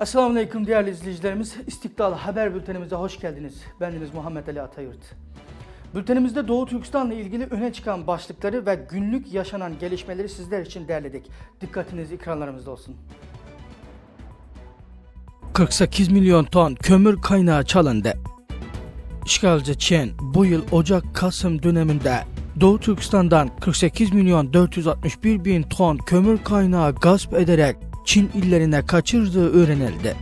Esselamu Aleyküm değerli izleyicilerimiz. İstiklal Haber Bültenimize hoş geldiniz. Bendeniz Muhammed Ali Atayurt. Bültenimizde Doğu Türkistan'la ilgili öne çıkan başlıkları ve günlük yaşanan gelişmeleri sizler için derledik. Dikkatiniz ekranlarımızda olsun. 48 milyon ton kömür kaynağı çalındı. İşgalci Çin bu yıl Ocak-Kasım döneminde Doğu Türkistan'dan 48 milyon 461 bin ton kömür kaynağı gasp ederek Çin illerine kaçırdığı öğrenildi.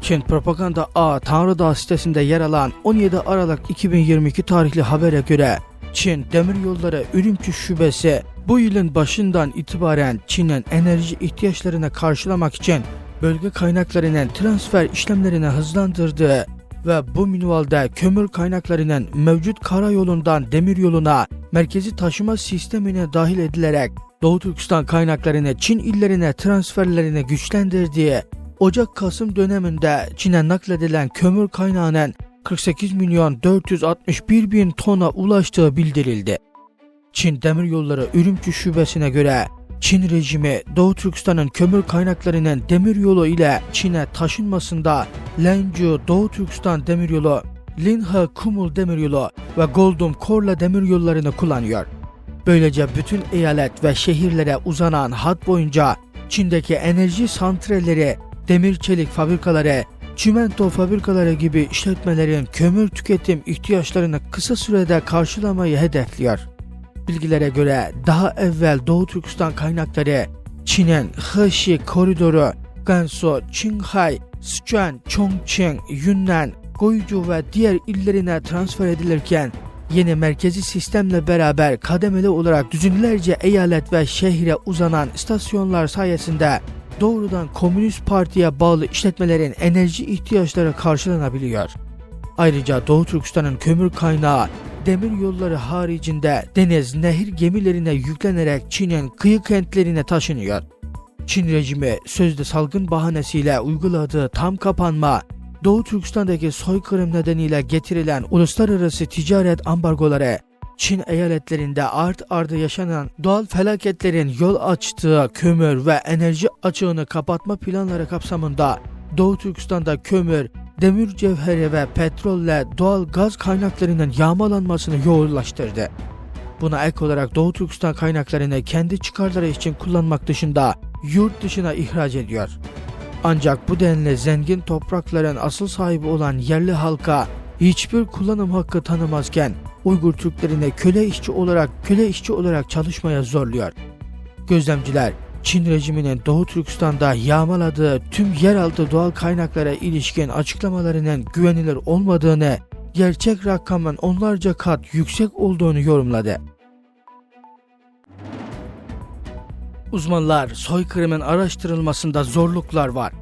Çin Propaganda A Tanrı sitesinde yer alan 17 Aralık 2022 tarihli habere göre Çin Demiryolları Ürümçü Şubesi bu yılın başından itibaren Çin'in enerji ihtiyaçlarını karşılamak için bölge kaynaklarının transfer işlemlerini hızlandırdığı ve bu minvalde kömür kaynaklarının mevcut karayolundan demiryoluna merkezi taşıma sistemine dahil edilerek Doğu Türkistan kaynaklarını Çin illerine transferlerini güçlendirdiği Ocak-Kasım döneminde Çin'e nakledilen kömür kaynağının 48 milyon 461 bin tona ulaştığı bildirildi. Çin Demiryolları Ürümçü Şubesi'ne göre Çin rejimi Doğu Türkistan'ın kömür kaynaklarının demiryolu ile Çin'e taşınmasında Lencu Doğu Türkistan demiryolu, Linhe Kumul demiryolu ve Goldum Korla demiryollarını kullanıyor. Böylece bütün eyalet ve şehirlere uzanan hat boyunca Çin'deki enerji santralleri, demir çelik fabrikaları, çimento fabrikaları gibi işletmelerin kömür tüketim ihtiyaçlarını kısa sürede karşılamayı hedefliyor. Bilgilere göre daha evvel Doğu Türkistan kaynakları Çin'in Heşi koridoru, Gansu, Qinghai, Sichuan, Chongqing, Yunnan, Goycu ve diğer illerine transfer edilirken yeni merkezi sistemle beraber kademeli olarak düzinlerce eyalet ve şehre uzanan istasyonlar sayesinde doğrudan Komünist Parti'ye bağlı işletmelerin enerji ihtiyaçları karşılanabiliyor. Ayrıca Doğu Türkistan'ın kömür kaynağı demir yolları haricinde deniz, nehir gemilerine yüklenerek Çin'in kıyı kentlerine taşınıyor. Çin rejimi sözde salgın bahanesiyle uyguladığı tam kapanma, Doğu Türkistan'daki soykırım nedeniyle getirilen uluslararası ticaret ambargoları, Çin eyaletlerinde art arda yaşanan doğal felaketlerin yol açtığı kömür ve enerji açığını kapatma planları kapsamında Doğu Türkistan'da kömür, demir cevheri ve petrolle doğal gaz kaynaklarının yağmalanmasını yoğunlaştırdı. Buna ek olarak Doğu Türkistan kaynaklarını kendi çıkarları için kullanmak dışında yurt dışına ihraç ediyor. Ancak bu denli zengin toprakların asıl sahibi olan yerli halka hiçbir kullanım hakkı tanımazken Uygur Türklerine köle işçi olarak köle işçi olarak çalışmaya zorluyor. Gözlemciler Çin rejiminin Doğu Türkistan'da yağmaladığı tüm yeraltı doğal kaynaklara ilişkin açıklamalarının güvenilir olmadığını, gerçek rakamın onlarca kat yüksek olduğunu yorumladı. Uzmanlar soykırımın araştırılmasında zorluklar var.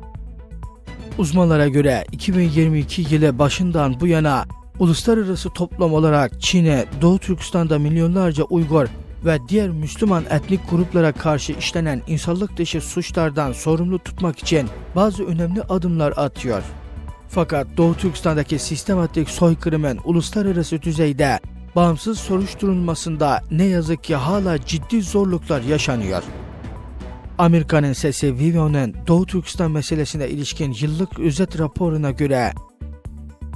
Uzmanlara göre 2022 yılı başından bu yana uluslararası toplam olarak Çin'e, Doğu Türkistan'da milyonlarca Uygur ve diğer Müslüman etnik gruplara karşı işlenen insanlık dışı suçlardan sorumlu tutmak için bazı önemli adımlar atıyor. Fakat Doğu Türkistan'daki sistematik soykırımın uluslararası düzeyde bağımsız soruşturulmasında ne yazık ki hala ciddi zorluklar yaşanıyor. Amerika'nın sesi Vivio'nun Doğu Türkistan meselesine ilişkin yıllık özet raporuna göre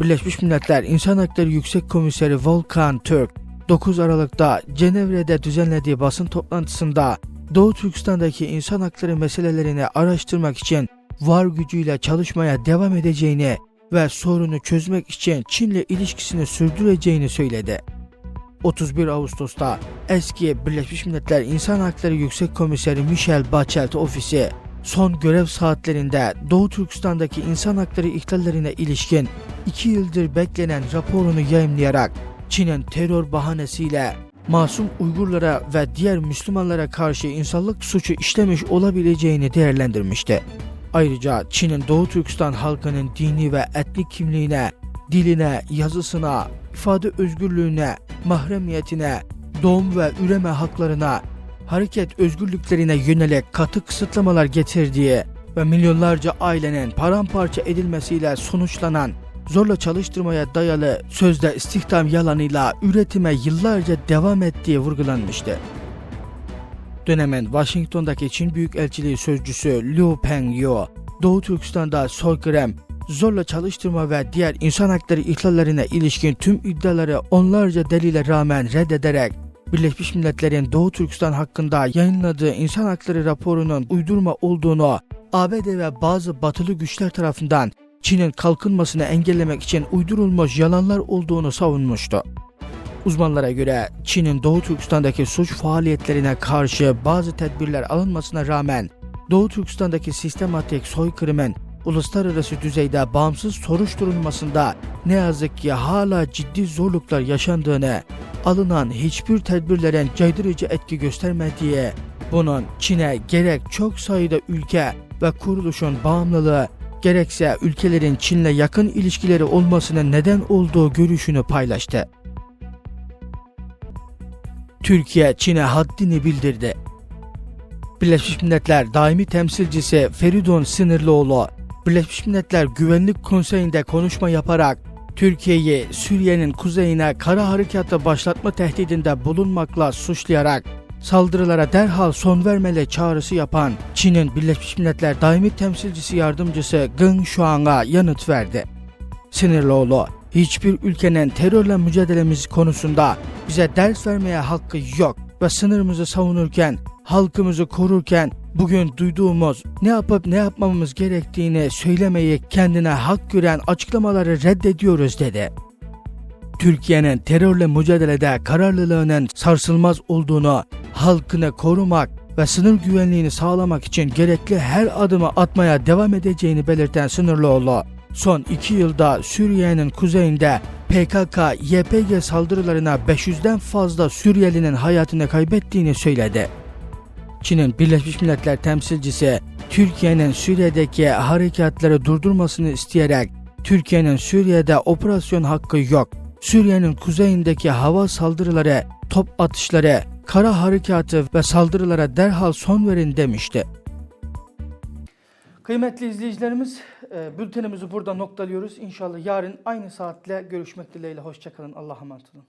Birleşmiş Milletler İnsan Hakları Yüksek Komiseri Volkan Türk 9 Aralık'ta Cenevre'de düzenlediği basın toplantısında Doğu Türkistan'daki insan hakları meselelerini araştırmak için var gücüyle çalışmaya devam edeceğini ve sorunu çözmek için Çin'le ilişkisini sürdüreceğini söyledi. 31 Ağustos'ta eski Birleşmiş Milletler İnsan Hakları Yüksek Komiseri Michelle Bachelet ofisi son görev saatlerinde Doğu Türkistan'daki insan hakları ihlallerine ilişkin 2 yıldır beklenen raporunu yayımlayarak Çin'in terör bahanesiyle masum Uygurlara ve diğer Müslümanlara karşı insanlık suçu işlemiş olabileceğini değerlendirmişti. Ayrıca Çin'in Doğu Türkistan halkının dini ve etnik kimliğine, diline, yazısına, ifade özgürlüğüne, mahremiyetine, doğum ve üreme haklarına, hareket özgürlüklerine yönelik katı kısıtlamalar getirdiği ve milyonlarca ailenin paramparça edilmesiyle sonuçlanan zorla çalıştırmaya dayalı sözde istihdam yalanıyla üretime yıllarca devam ettiği vurgulanmıştı. Dönemin Washington'daki Çin Büyükelçiliği sözcüsü Liu Pengyo, Doğu Türkistan'da soykırım, zorla çalıştırma ve diğer insan hakları ihlallerine ilişkin tüm iddiaları onlarca delile rağmen reddederek Birleşmiş Milletler'in Doğu Türkistan hakkında yayınladığı insan hakları raporunun uydurma olduğunu ABD ve bazı batılı güçler tarafından Çin'in kalkınmasını engellemek için uydurulmuş yalanlar olduğunu savunmuştu. Uzmanlara göre Çin'in Doğu Türkistan'daki suç faaliyetlerine karşı bazı tedbirler alınmasına rağmen Doğu Türkistan'daki sistematik soykırımın uluslararası düzeyde bağımsız soruşturulmasında ne yazık ki hala ciddi zorluklar yaşandığını, alınan hiçbir tedbirlerin caydırıcı etki göstermediği, bunun Çin'e gerek çok sayıda ülke ve kuruluşun bağımlılığı, gerekse ülkelerin Çin'le yakın ilişkileri olmasının neden olduğu görüşünü paylaştı. Türkiye Çin'e haddini bildirdi. Birleşmiş Milletler Daimi Temsilcisi Feridun Sinirlioğlu, Birleşmiş Milletler Güvenlik Konseyi'nde konuşma yaparak Türkiye'yi Suriye'nin kuzeyine kara harekatı başlatma tehdidinde bulunmakla suçlayarak saldırılara derhal son vermeli çağrısı yapan Çin'in Birleşmiş Milletler Daimi Temsilcisi Yardımcısı Geng Shuang'a yanıt verdi. Sinirlioğlu, hiçbir ülkenin terörle mücadelemiz konusunda bize ders vermeye hakkı yok ve sınırımızı savunurken, halkımızı korurken bugün duyduğumuz ne yapıp ne yapmamamız gerektiğini söylemeyi kendine hak gören açıklamaları reddediyoruz dedi. Türkiye'nin terörle mücadelede kararlılığının sarsılmaz olduğunu, halkını korumak ve sınır güvenliğini sağlamak için gerekli her adımı atmaya devam edeceğini belirten Sınırlıoğlu, son iki yılda Suriye'nin kuzeyinde PKK-YPG saldırılarına 500'den fazla Suriyelinin hayatını kaybettiğini söyledi. Çin'in Birleşmiş Milletler temsilcisi Türkiye'nin Suriye'deki harekatları durdurmasını isteyerek Türkiye'nin Suriye'de operasyon hakkı yok. Suriye'nin kuzeyindeki hava saldırıları, top atışları, kara harekatı ve saldırılara derhal son verin demişti. Kıymetli izleyicilerimiz, e, bültenimizi burada noktalıyoruz. İnşallah yarın aynı saatle görüşmek dileğiyle. Hoşçakalın. Allah'a emanet olun.